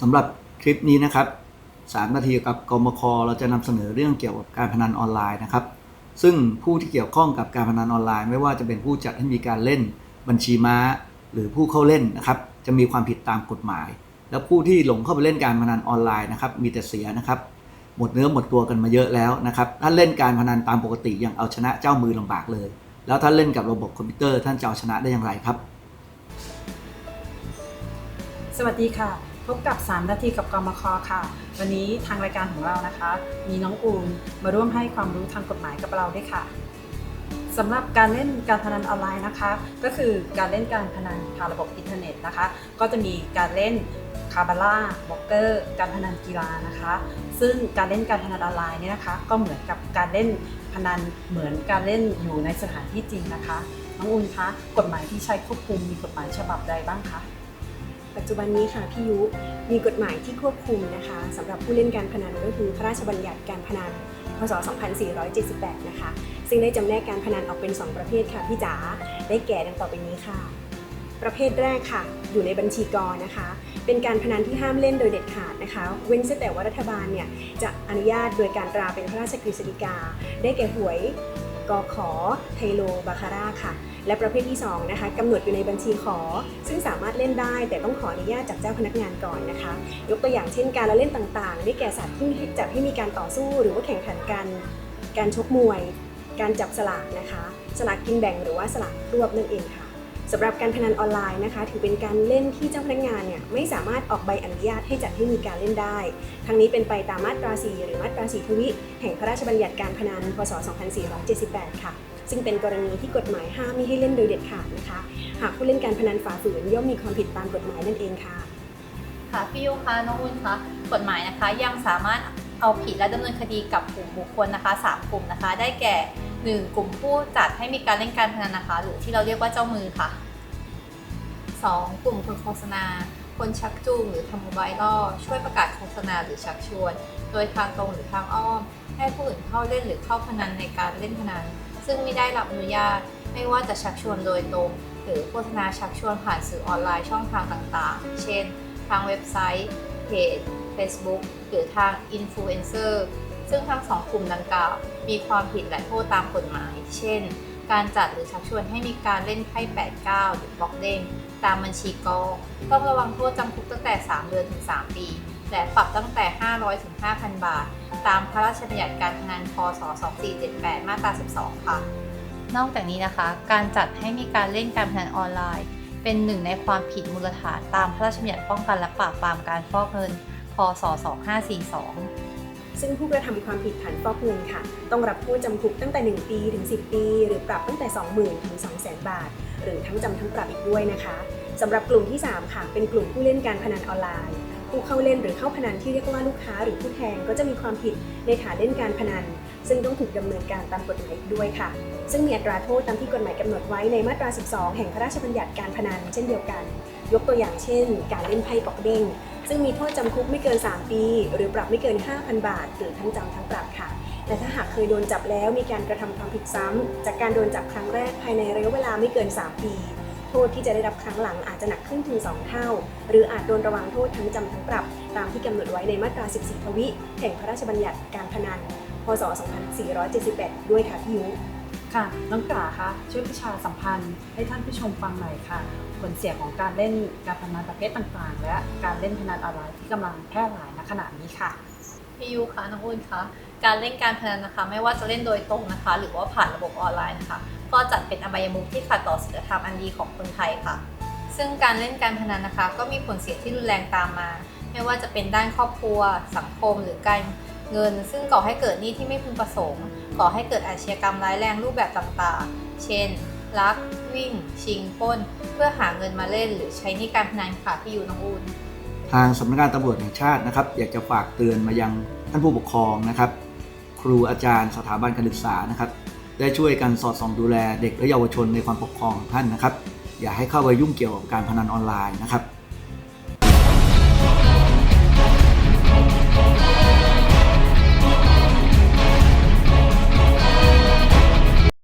สำหรับคลิปนี้นะครับ3นาทีกับกมคเราจะนำเสนอเรื่องเกี่ยวกับการพนันออนไลน์นะครับ ซึ่งผู้ที่เกี่ยวข้องกับการพนันออนไลน์ ไม่ว่าจะเป็นผู้จัดให้มีการเล่นบัญชีม้า หรือผู้เข้าเล่นนะครับ จะมีความผิดตามกฎหมาย แล้วผู้ที่หลงเข้าไปเล่นการพนันออนไลน์นะครับมีแต่เสียนะครับ หมดเนื้อหมดตัวกันมาเยอะแล้วนะครับท่านเล่นการพนันตามปกติยังเอาชนะเจ้ามือลำบากเลย แล้วท่านเล่นกับระบบคอมพิวเตอร์ท่านจะเอาชนะได้อย่างไรครับ สวัสดีค่ะ พบกับ 3 นาทีกับกรมคค่ะ วันนี้ทางรายการของเรานะคะ มีน้องอูนมาร่วมให้ความรู้ทางกฎหมายกับเราด้วยค่ะสำหรับการเล่นการพนันออนไลน์นะคะ ก็คือการเล่นการพนันผ่านระบบอินเทอร์เน็ตนะคะ ก็จะมีการเล่นคาบาร่าบ็อกเกอร์ การพนันกีฬานะคะ ซึ่งการเล่นการพนันออนไลน์เนี่ยนะคะ ก็เหมือนกับการเล่นพนันเหมือนการเล่นอยู่ในสถานที่จริงนะคะ น้องอูนคะ กฎหมายที่ใช้ควบคุมมีกฎหมายฉบับใดบ้างคะ ปัจจุบันนี้ค่ะพี่ยุมีกฎหมายที่ควบคุมนะคะสำหรับผู้เล่นการพนันก็คือพระราชบัญญัติการพนันพศ 2478 นะคะ ซึ่งได้จำแนกการพนันออกเป็น 2 ประเภทค่ะพี่จ๋าได้แก่ดังต่อไปนี้ค่ะ ประเภทแรกค่ะ อยู่ในบัญชีกรนะคะ เป็นการพนันที่ห้ามเล่นโดยเด็ดขาดนะคะ เว้นแต่ว่ารัฐบาลเนี่ยจะอนุญาตโดยการตราเป็นพระราชกฤษฎีกา ได้แก่หวย กขอไทโลบาคาร่าค่ะ และประเภทที่2นะคะกำหนดอยู่ในบัญชีขอ ซึ่งสามารถเล่นได้ แต่ต้องขออนุญาตจากเจ้าพนักงานก่อนนะคะ ยกตัวอย่างเช่นการละเล่นต่างๆ ได้แก่สัตว์ที่จัดให้มีการต่อสู้หรือว่าแข่งขันกัน การชกมวย การจับสลากนะคะ สลากกินแบ่งหรือว่าสลากรวบนั่นเองค่ะ สำหรับการพนันออนไลน์นะคะ ถือเป็นการเล่นที่เจ้าพนักงานเนี่ยไม่สามารถออกใบอนุญาตให้จัดให้มีการเล่นได้ ทั้งนี้เป็นไปตามมาตรา 4 หรือมาตรา 4 ทวิ แห่งพระราชบัญญัติการพนัน พศ 2478 ค่ะ ซึ่งเป็นกรณีที่กฎหมายห้ามไม่ให้เล่นโดยเด็ดขาดนะคะ หากผู้เล่นการพนันฝ่าฝืนย่อมมีความผิดตามกฎหมายนั่นเองค่ะ ค่ะพี่ยุคะน้องอุ่นคะกฎหมายนะคะยังสามารถเอาผิดและดำเนินคดีกับกลุ่มบุคคลนะคะสามกลุ่มนะคะ ได้แก่ 1. กลุ่มผู้จัดให้มีการเล่นการพนันนะคะ หรือที่เราเรียกว่าเจ้ามือค่ะ 2. กลุ่มคนโฆษณา คนชักจูงหรือทำมบายล่อช่วยประกาศโฆษณาหรือชักชวน โดยทางตรงหรือทางอ้อม ให้ผู้อื่นเข้าเล่นหรือเข้าพนันในการเล่นพนัน ซึ่งไม่ได้รับอนุญาต ไม่ว่าจะชักชวนโดยตรง หรือโฆษณาชักชวนผ่านสื่อออนไลน์ช่องทางต่างๆ เช่น ทางเว็บไซต์ เพจ Facebook หรือทางอินฟลูเอนเซอร์ ซึ่งทั้งสองกลุ่มดังกล่าว มีความผิดและโทษตามกฎหมาย เช่น การจัดหรือชักชวนให้มีการเล่นไพ่8 9 หรือบล็อกเด้งตามบัญชีกองต้องระวังโทษจำคุกตั้งแต่ 3 เดือนถึง 3 ปี และปรับตั้งแต่ 500ถึง5,000 บาท ตามพระราชบัญญัติการพนันพศ 2478 มาตรา 12 ค่ะ นอกจากนี้นะคะ การจัดให้มีการเล่นการพนันออนไลน์ เป็นหนึ่งในความผิดมูลฐานตามพระราชบัญญัติป้องกันและปราบปรามการฟอกเงิน พศ 2542 ซึ่งผู้กระทำความผิดฐานฟอกเงินค่ะ ต้องรับโทษจำคุกตั้งแต่ 1 ปีถึง 10 ปี หรือปรับตั้งแต่ 20,000 ถึง 200,000 บาท หรือทั้งจำทั้งปรับอีกด้วยนะคะสำหรับกลุ่มที่ 3 ค่ะ เป็นกลุ่มผู้เล่นการพนันออนไลน์ ผู้เข้าเล่นหรือเข้าพนันที่เรียกว่าลูกค้าหรือผู้แทงก็จะมีความผิดในฐานเล่นการพนัน ซึ่งต้องถูกดำเนินการตามกฎหมายด้วยค่ะ ซึ่งมีอัตราโทษตามที่กฎหมายกำหนดไว้ในมาตรา 12 แห่งพระราชบัญญัติการพนันเช่นเดียวกัน ยกตัวอย่างเช่น การเล่นไพ่ปอกเด้งซึ่งมีโทษจำคุกไม่เกิน 3 ปี หรือปรับไม่เกิน 5,000 บาท หรือทั้งจำทั้งปรับค่ะแต่ถ้าหากเคยโดนจับแล้วมีการกระทำความผิดซ้ำจากการโดนจับครั้งแรกภายในระยะเวลาไม่เกิน 3 ปีโทษที่จะได้รับครั้งหลังอาจจะหนักขึ้นถึง 2 เท่า หรืออาจโดนระวังโทษทั้งจำทั้งปรับ ตามที่กำหนดไว้ในมาตรา 14 ทวิ แห่งพระราชบัญญัติการพนัน ศ 2478 ด้วยค่ะพี่ยุค่ะ น้องกาคะช่วยประชาสัมพันธ์ให้ท่านผู้ชมฟังหน่อยค่ะ ผลเสียของการเล่นการพนันประเภทต่างๆ และการเล่นพนันออนไลน์ที่กำลังแพร่หลายณขณะนี้ค่ะพี่ยูคะน้องอุ่นคะการเล่นการพนันนะคะ ไม่ว่าจะเล่นโดยตรงนะคะ หรือว่าผ่านระบบออนไลน์นะคะ ก็จัดเป็นอบายมุขที่ขัดต่อศีลธรรมอันดีของคนไทยค่ะ ซึ่งการเล่นการพนันนะคะ ก็มีผลเสียที่รุนแรงตามมา ไม่ว่าจะเป็นด้านครอบครัว สังคม หรือการ เงิน ซึ่งก่อให้เกิดหนี้ที่ไม่พึงประสงค์ ก่อให้เกิดอาชญากรรมร้ายแรงรูปแบบต่างๆ เช่น ลัก วิ่ง ชิงป้น เพื่อหาเงินมาเล่น หรือใช้หนี้การพนันค่ะพี่ยูน้องอุ่นทางสำนักงานตำรวจแห่งชาตินะครับ อยากจะฝากเตือนมายังท่านผู้ปกครองนะครับ ครูอาจารย์สถาบันการศึกษานะครับได้ช่วยกันสอดส่องดูแลเด็กและเยาวชนในความปกครองของท่านนะครับ อย่าให้เข้าไปยุ่งเกี่ยวกับการพนันออนไลน์นะครับ